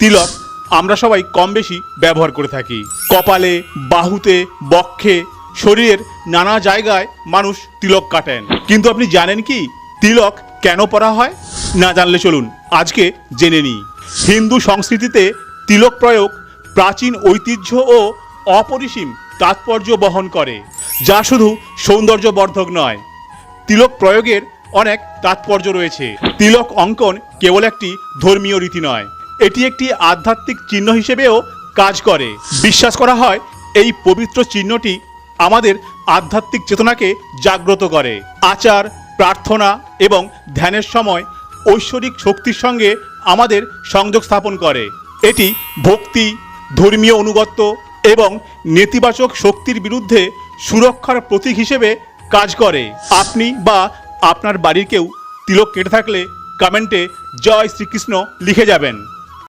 তিলক, আমরা সবাই কম বেশি ব্যবহার করে থাকি। কপালে, বাহুতে, বক্ষে, শরীরের নানা জায়গায় মানুষ তিলক কাটেন। কিন্তু আপনি জানেন কি, তিলক কেন পরা হয়? না জানলে চলুন, আজকে জেনে নিই। হিন্দু সংস্কৃতিতে তিলক প্রয়োগ প্রাচীন ঐতিহ্য ও অপরিসীম তাৎপর্য বহন করে, যা শুধু সৌন্দর্যবর্ধক নয়, তিলক প্রয়োগের অনেক তাৎপর্য রয়েছে। তিলক অঙ্কন কেবল একটি ধর্মীয় রীতি নয় এটি একটি আধ্যাত্মিক চিহ্ন হিসেবেও কাজ করে। বিশ্বাস করা হয়, এই পবিত্র চিহ্নটি আমাদের আধ্যাত্মিক চেতনাকে জাগ্রত করে। আচার, প্রার্থনা এবং ধ্যানের সময় ঐশ্বরিক শক্তির সঙ্গে আমাদের সংযোগ স্থাপন করে। এটি ভক্তি, ধর্মীয় অনুগত্য এবং নেতিবাচক শক্তির বিরুদ্ধে সুরক্ষার প্রতীক হিসেবে কাজ করে। আপনি বা আপনার বাড়ির কেউ তিলক কেটে থাকলে কমেন্টে জয় শ্রীকৃষ্ণ লিখে যাবেন।